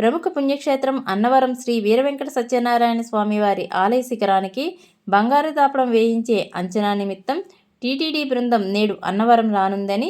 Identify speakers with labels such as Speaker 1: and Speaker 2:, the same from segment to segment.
Speaker 1: ప్రముఖ పుణ్యక్షేత్రం అన్నవరం శ్రీ వీరవెంకట సత్యనారాయణ స్వామివారి ఆలయ శిఖరానికి బంగారు దాపడం వేయించే అంచనా నిమిత్తం టీటీడీ బృందం నేడు అన్నవరం రానుందని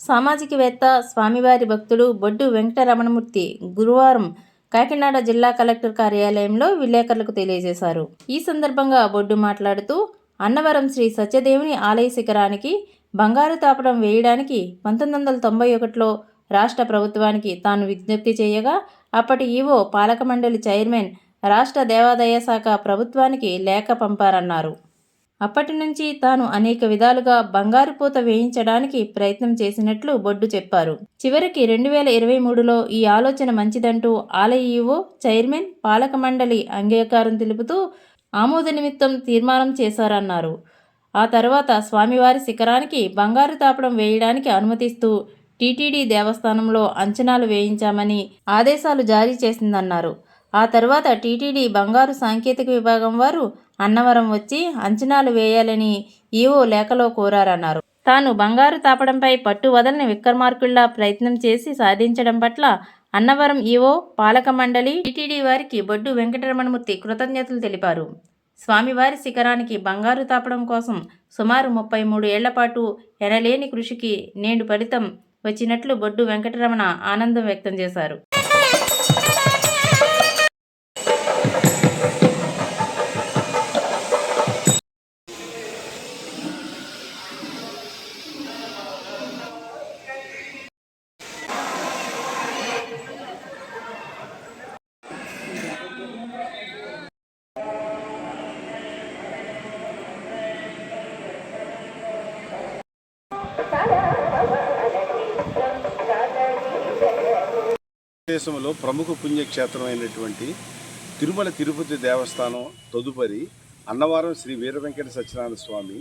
Speaker 1: సామాజికవేత్త స్వామివారి భక్తుడు బొడ్డు వెంకటరమణమూర్తి గురువారం కాకినాడ జిల్లా కలెక్టర్ కార్యాలయంలో విలేకరులకు తెలియజేశారు. ఈ సందర్భంగా బొడ్డు మాట్లాడుతూ అన్నవరం శ్రీ సత్యదేవుని ఆలయ శిఖరానికి బంగారు తాపడం వేయడానికి పంతొమ్మిది వందల తొంభై ఒకటిలో రాష్ట్ర ప్రభుత్వానికి తాను విజ్ఞప్తి చేయగా అప్పటి ఈవో పాలకమండలి చైర్మన్ రాష్ట్ర దేవాదాయ శాఖ ప్రభుత్వానికి లేఖ పంపారన్నారు. అప్పటి నుంచి తాను అనేక విధాలుగా బంగారు పూత వేయించడానికి ప్రయత్నం చేసినట్లు బొడ్డు చెప్పారు. చివరికి రెండు వేల ఇరవై మూడులో ఈ ఆలోచన మంచిదంటూ ఆలయ ఈవో చైర్మన్ పాలక మండలి అంగీకారం తెలుపుతూ ఆమోద నిమిత్తం తీర్మానం చేశారన్నారు. ఆ తర్వాత స్వామివారి శిఖరానికి బంగారు తాపడం వేయడానికి అనుమతిస్తూ టీటీడీ దేవస్థానంలో అంచనాలు వేయించామని ఆదేశాలు జారీ చేసిందన్నారు. ఆ తర్వాత టీటీడీ బంగారు సాంకేతిక విభాగం వారు అన్నవరం వచ్చి అంచనాలు వేయాలని ఈవో లేఖలో కోరారన్నారు. తాను బంగారు తాపడంపై పట్టు వదలని విక్రమార్కుల్లా ప్రయత్నం చేసి సాధించడం పట్ల అన్నవరం ఈవో పాలక మండలి టీటీడీ వారికి బొడ్డు వెంకటరమణమూర్తి కృతజ్ఞతలు తెలిపారు. స్వామివారి శిఖరానికి బంగారు తాపడం కోసం సుమారు ముప్పై మూడు ఏళ్ళ పాటు ఎనలేని కృషికి నేడు ఫలితం వచ్చినట్లు బొడ్డు వెంకటరమణ ఆనందం వ్యక్తం చేశారు.
Speaker 2: దేశంలో ప్రముఖ పుణ్యక్షేత్రం అయినటువంటి తిరుమల తిరుపతి దేవస్థానం తదుపరి అన్నవరం శ్రీ వీర వెంకట సత్యనారాయణ స్వామి.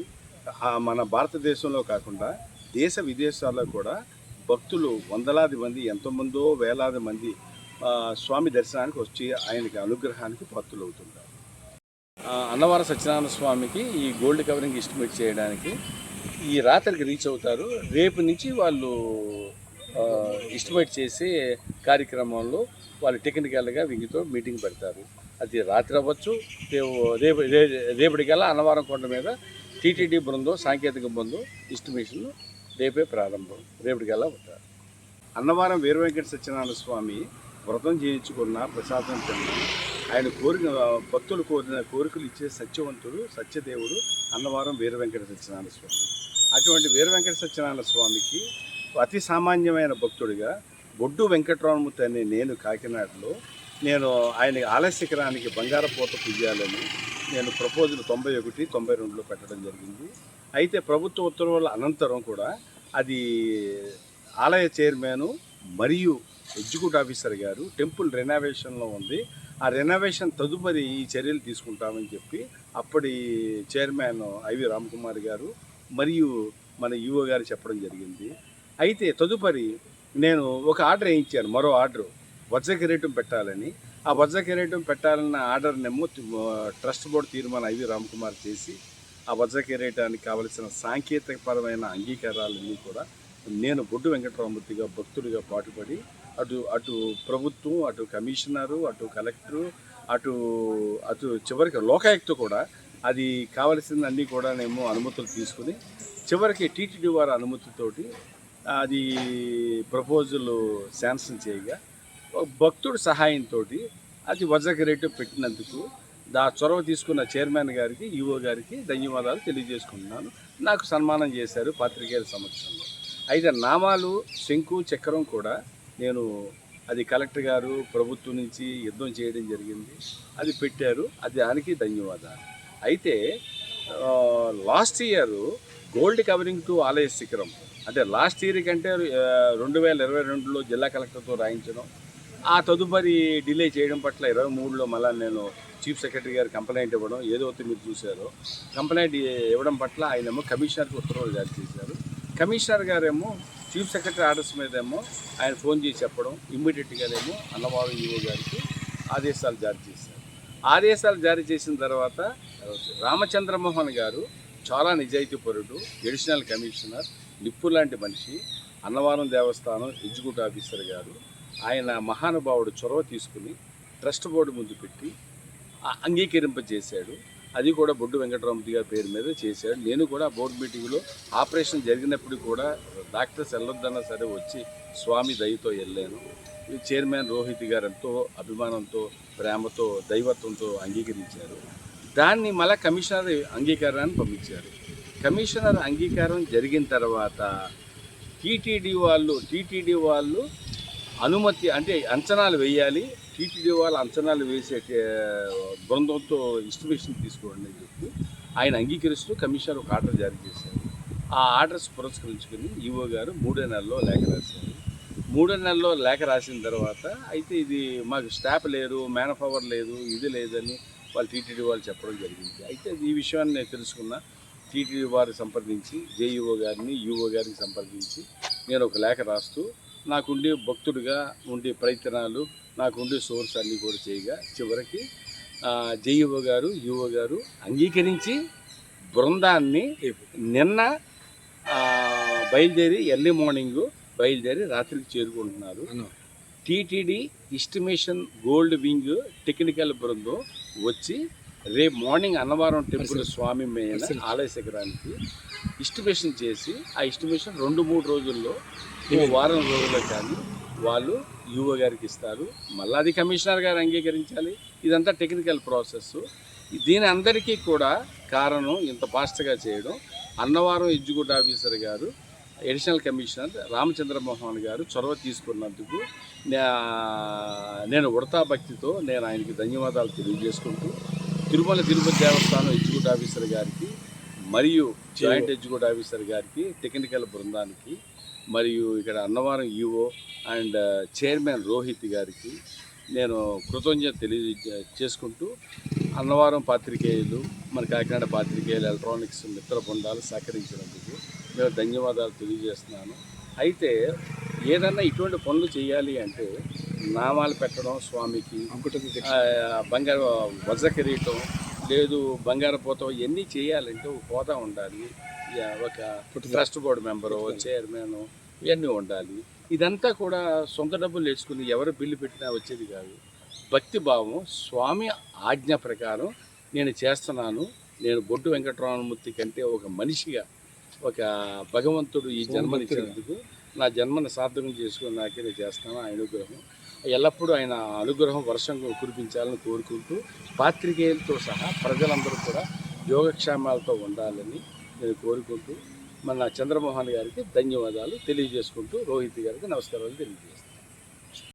Speaker 2: మన భారతదేశంలో కాకుండా దేశ విదేశాల్లో కూడా భక్తులు వందలాది మంది ఎంతమందో వేలాది మంది స్వామి దర్శనానికి వచ్చి ఆయనకి అనుగ్రహానికి పాత్రలు అవుతుంటారు అన్నవరం సత్యనారాయణ స్వామికి ఈ గోల్డ్ కవరింగ్ ఎస్టిమేట్ చేయడానికి ఈ రాత్రికి రీచ్ అవుతారు. రేపు నుంచి వాళ్ళు ఎస్టిమేట్ చేసే కార్యక్రమంలో వాళ్ళు టెక్నికల్గా వీటితో మీటింగ్ పెడతారు. అది రాత్రి అవ్వచ్చు రేపు రేపు రే- రేపటికల్లా అన్నవరం కొండ మీద టీటీడీ బృందం సాంకేతిక బృందం ఎస్టిమేషన్ రేపే ప్రారంభం రేపటికల్లా ఉంటారు. అన్నవరం వీర వెంకట సత్యనారాయణ స్వామి వ్రతం చేయించుకున్న ప్రసాదం తిన్న ఆయన కోరిక భక్తులు కోరిన కోరికలు ఇచ్చే సత్యవంతుడు సత్యదేవుడు అన్నవరం వీర వెంకట సత్యనారాయణ స్వామి. అటువంటి వీర వెంకట సత్యనారాయణ స్వామికి అతి సామాన్యమైన భక్తుడిగా బొడ్డు వెంకటరామమూర్తి అనే నేను కాకినాడలో నేను ఆయన ఆలయ శిఖరానికి బంగారపూత పుయ్యాలని నేను ప్రపోజల్ తొంభై ఒకటి తొంభై రెండులో పెట్టడం జరిగింది. అయితే ప్రభుత్వ ఉత్తర్వుల అనంతరం కూడా అది ఆలయ చైర్మన్ మరియు ఎగ్జిక్యూటివ్ ఆఫీసర్ గారు టెంపుల్ రెనోవేషన్లో ఉంది. ఆ రెనోవేషన్ తదుపరి ఈ చర్యలు తీసుకుంటామని చెప్పి అప్పటి చైర్మన్ ఐవి రామకుమార్ గారు మరియు మన ఈఓ గారు చెప్పడం జరిగింది. అయితే తదుపరి నేను ఒక ఆర్డర్ వేయించాను మరో ఆర్డర్. వజ్ర కిరీటం పెట్టాలని. ఆ వజ్ర కిరీటం పెట్టాలన్న ఆర్డర్నేమో ట్రస్ట్ బోర్డు తీర్మానం ఐవి రామకుమార్ చేసి ఆ వజ్ర కిరీటానికి కావలసిన సాంకేతికపరమైన అంగీకారాలన్నీ కూడా నేను బొడ్డు వెంకటరామూర్తిగా భక్తుడిగా పాటుపడి అటు అటు ప్రభుత్వం అటు కమిషనరు అటు కలెక్టరు అటు అటు చివరికి లోకాయుక్త కూడా అది కావలసిన అన్నీ కూడా మేము అనుమతులు తీసుకుని చివరికి టీటీడీ వారి అనుమతితోటి అది ప్రపోజల్ శాంక్షన్ చేయగా భక్తుడు సహాయంతో అది వజ్రక రేటు పెట్టినందుకు దా చొరవ తీసుకున్న చైర్మన్ గారికి ఈఓ గారికి ధన్యవాదాలు తెలియజేసుకుంటున్నాను. నాకు సన్మానం చేశారు పాత్రికేయుల సమక్షంలో. అయితే నామాలు శంకు చక్రం కూడా నేను అది కలెక్టర్ గారు ప్రభుత్వం నుంచి యుద్ధం చేయడం జరిగింది. అది పెట్టారు. అది దానికి ధన్యవాదాలు. అయితే last year gold covering to ఆలయ శిఖరం అంటే లాస్ట్ ఇయర్ కంటే రెండు వేల ఇరవై రెండులో జిల్లా కలెక్టర్తో రాయించడం ఆ తదుపరి డిలే చేయడం పట్ల ఇరవై మూడులో మళ్ళీ నేను చీఫ్ సెక్రటరీ గారు కంప్లైంట్ ఇవ్వడం ఏదైతే మీరు చూశారో కంప్లైంట్ ఇవ్వడం పట్ల ఆయనేమో కమిషనర్కి ఉత్తర్వులు జారీ చేశారు. కమిషనర్ గారేమో చీఫ్ సెక్రటరీ ఆర్డర్స్ మీద ఏమో ఆయన ఫోన్ చేసి చెప్పడం ఇమ్మీడియట్గానేమో అన్నవారు ఈఓ గారికి ఆదేశాలు జారీ చేశారు. ఆదేశాలు జారీ చేసిన తర్వాత రామచంద్రమోహన్ గారు చాలా నిజాయితీ పరుడు ఎడిషనల్ కమిషనర్ నిప్పు లాంటి మనిషి అన్నవరం దేవస్థానం ఎగ్జిక్యూటివ్ ఆఫీసర్ గారు ఆయన మహానుభావుడు చొరవ తీసుకుని ట్రస్ట్ బోర్డు ముందు పెట్టి అంగీకరింపజేశాడు. అది కూడా బొడ్డు వెంకటరామూర్తి గారి పేరు మీద చేశాడు. నేను కూడా బోర్డు మీటింగ్లో ఆపరేషన్ జరిగినప్పుడు కూడా డాక్టర్స్ వెళ్ళొద్దన్నా సరే వచ్చి స్వామి దయతో వెళ్ళాను. ఈ చైర్మన్ రోహిత్ గారు ఎంతో అభిమానంతో ప్రేమతో దైవత్వంతో అంగీకరించారు. దాన్ని మళ్ళా కమిషనర్ అంగీకారాన్ని పంపించారు. కమిషనర్ అంగీకారం జరిగిన తర్వాత టీటీడీ వాళ్ళు టీటీడీ వాళ్ళు అనుమతి అంటే అంచనాలు వేయాలి. టీటీడీ వాళ్ళు అంచనాలు వేసే బృందంతో ఇన్స్టిమేషన్ తీసుకోండి అని చెప్పి ఆయన అంగీకరిస్తూ కమిషనర్ ఒక ఆర్డర్ జారీ చేశారు. ఆ ఆర్డర్స్ పురస్కరించుకుని ఈఓ గారు మూడో నెలలో లేఖ రాశారు. మూడో నెలలో లేఖ రాసిన తర్వాత అయితే ఇది మాకు స్టాఫ్ లేరు మ్యాన్ పవర్ లేదు ఇది లేదని వాళ్ళు టీటీడీ వాళ్ళు చెప్పడం జరిగింది. అయితే ఈ విషయాన్ని నేను తెలుసుకున్న. టీటీడీ వారిని సంప్రదించి జేఈఓ గారిని యూఓ గారిని సంప్రదించి నేను ఒక లేఖ రాస్తూ నాకుండే భక్తుడిగా ఉండే ప్రయత్నాలు నాకుండే సోర్స్ అన్నీ కూడా చేయగా చివరికి జేఈఓ గారు యూఓ గారు అంగీకరించి బృందాన్ని నిన్న బయలుదేరి ఎర్లీ మార్నింగ్ బయలుదేరి రాత్రికి చేరుకుంటున్నారు. TTD estimation gold wing technical బృందం వచ్చి రేపు మార్నింగ్ అన్నవరం టెంపుల్ స్వామి మీద ఆలయ శిఖరానికి ఎస్టిమేషన్ చేసి ఆ ఎస్టిమేషన్ రెండు మూడు రోజుల్లో ఈ వారం రోజుల్లో కానీ వాళ్ళు యువ గారికి ఇస్తారు. మళ్ళీ అది కమిషనర్ గారు అంగీకరించాలి. ఇదంతా టెక్నికల్ ప్రాసెస్. దీని అందరికీ కూడా కారణం ఇంత ఫాస్ట్గా చేయడం. అన్నవరం ఎగ్జిక్యూటివ్ ఆఫీసర్ గారు అడిషనల్ కమిషనర్ రామచంద్రమోహన్ గారు చొరవ తీసుకున్నందుకు నే- నేను ఉడతా భక్తితో నేను ఆయనకి ధన్యవాదాలు తెలియజేసుకుంటూ తిరుమల తిరుపతి దేవస్థానం ఎగ్జిక్యూటివ్ ఆఫీసర్ గారికి మరియు జాయింట్ ఎగ్జిక్యూటివ్ ఆఫీసర్ గారికి టెక్నికల్ బృందానికి మరియు ఇక్కడ Annavaram EO and uh, chairman Rohit గారికి నేను కృతజ్ఞత తెలియ చేసుకుంటూ అన్నవరం పాత్రికేయులు మన కాకినాడ పాత్రికేయులు ఎలక్ట్రానిక్స్ మిత్ర బృందాలు సహకరించినందుకు నేను ధన్యవాదాలు తెలియజేస్తున్నాను. అయితే ఏదన్నా ఇటువంటి పనులు చేయాలి అంటే నామాలు పెట్టడం స్వామికి. బంగారు వజ్ర కిరీటం లేదు బంగారు పోతం ఇవన్నీ చేయాలంటే ఒక హోదా ఉండాలి. ఒక ట్రస్ట్ బోర్డు మెంబరు చైర్మన్ ఇవన్నీ ఉండాలి. ఇదంతా కూడా సొంత డబ్బులు నేర్చుకుని ఎవరు బిల్లు పెట్టినా వచ్చేది కాదు. భక్తి భావం స్వామి ఆజ్ఞ ప్రకారం నేను చేస్తున్నాను. నేను బొడ్డు వెంకటరామమూర్తి కంటే ఒక మనిషిగా ఒక భగవంతుడు ఈ జన్మనిచ్చినందుకు నా జన్మను సార్థకం చేసుకుని నాకే చేస్తాను. ఆయన అనుగ్రహం ఎల్లప్పుడూ ఆయన అనుగ్రహం వర్షం కురిపించాలని కోరుకుంటూ పాత్రికేయులతో సహా ప్రజలందరూ కూడా యోగక్షేమాలతో ఉండాలని నేను కోరుకుంటూ మన చంద్రమోహన్ గారికి ధన్యవాదాలు తెలియజేసుకుంటూ రోహిత్ గారికి నమస్కారాలు తెలియజేస్తాను